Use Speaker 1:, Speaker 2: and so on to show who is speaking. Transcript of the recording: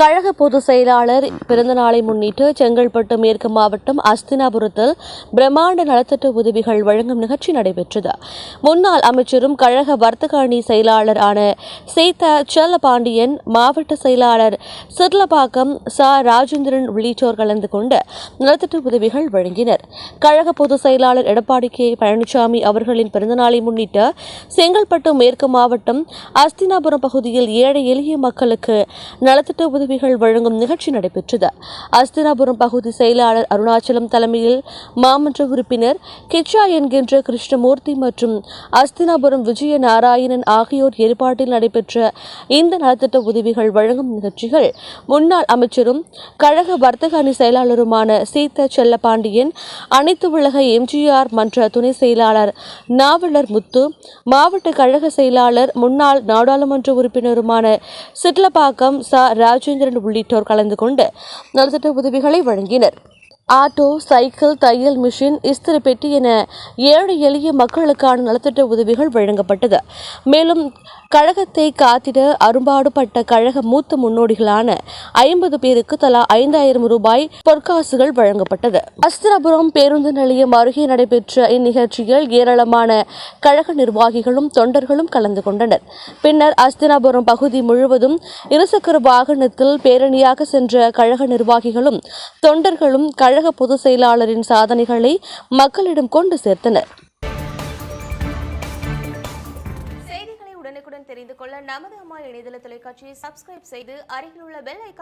Speaker 1: கழக பொதுச் செயலாளர் பிறந்தநாளை முன்னிட்டு செங்கல்பட்டு மேற்கு மாவட்டம் அஸ்தினாபுரத்தில் பிரம்மாண்ட நலத்திட்ட உதவிகள் வழங்கும் நிகழ்ச்சி நடைபெற்றது. முன்னாள் அமைச்சரும் கழக வர்த்தக அணி செயலாளர் ஆன சேத்த செல்லபாண்டியன் மாவட்ட செயலாளர் சிர்லபாக்கம் ச. ராஜேந்திரன் உள்ளிட்டோர் கலந்து கொண்டு நலத்திட்ட உதவிகள் வழங்கினர். கழக பொதுச் செயலாளர் எடப்பாடி கே. பழனிசாமி அவர்களின் பிறந்தநாளை முன்னிட்டு செங்கல்பட்டு மேற்கு மாவட்டம் அஸ்தினாபுரம் பகுதியில் ஏழை எளிய மக்களுக்கு நலத்திட்ட கல்விகள் வழங்கும் நிகழ்ச்சி நடைபெற்றது. அஸ்தினாபுரம் பகுதி செயலாளர் அருணாச்சலம் தலைமையில் மாமன்ற உறுப்பினர் கிச்சா என்கின்ற கிருஷ்ணமூர்த்தி மற்றும் அஸ்தினாபுரம் விஜய நாராயணன் ஆகியோர் ஏற்பாட்டில் நடைபெற்ற இந்த நலத்திட்ட உதவிகள் வழங்கும் நிகழ்ச்சிகள் முன்னாள் அமைச்சரும் கழக வர்த்தக அணி செயலாளருமான சீத்த செல்லபாண்டியன் அனைத்து உலக எம்ஜிஆர் மன்ற துணை செயலாளர் நாவலர் முத்து மாவட்ட கழக செயலாளர் முன்னாள் நாடாளுமன்ற உறுப்பினருமான சிட்லப்பாக்கம் ச. ராஜேந்திரன் உள்ளிட்டோர் கலந்து கொண்டு நலத்திட்ட உதவிகளை வழங்கினர். ஆட்டோ சைக்கிள் தையல் மிஷின் இஸ்திரி பெட்டி என ஏழு எளிய மக்களுக்கான நலத்திட்ட உதவிகள் வழங்கப்பட்டது. மேலும் கழகத்தை காத்திட அரும்பாடுபட்ட கழக மூத்த முன்னோடிகளான ஐம்பது பேருக்கு தலா ஐந்தாயிரம் ரூபாய் பொற்காசுகள் வழங்கப்பட்டது. அஸ்திராபுரம் பேருந்து நிலையம் அருகே நடைபெற்ற இந்நிகழ்ச்சியில் ஏராளமான கழக நிர்வாகிகளும் தொண்டர்களும் கலந்து கொண்டனர். பின்னர் அஸ்தினாபுரம் பகுதி முழுவதும் இருசக்கர வாகனத்தில் பேரணியாக சென்ற கழக நிர்வாகிகளும் தொண்டர்களும் கழக பொதுச் செயலாளரின் சாதனைகளை மக்களிடம் கொண்டு சேர்த்தனர்.
Speaker 2: செய்திகளை உடனுக்குடன் தெரிந்து கொள்ள நமது அம்மா இணையதள தொலைக்காட்சியை சப்ஸ்கிரைப் செய்து அருகில் உள்ள பெல் ஐக்கான்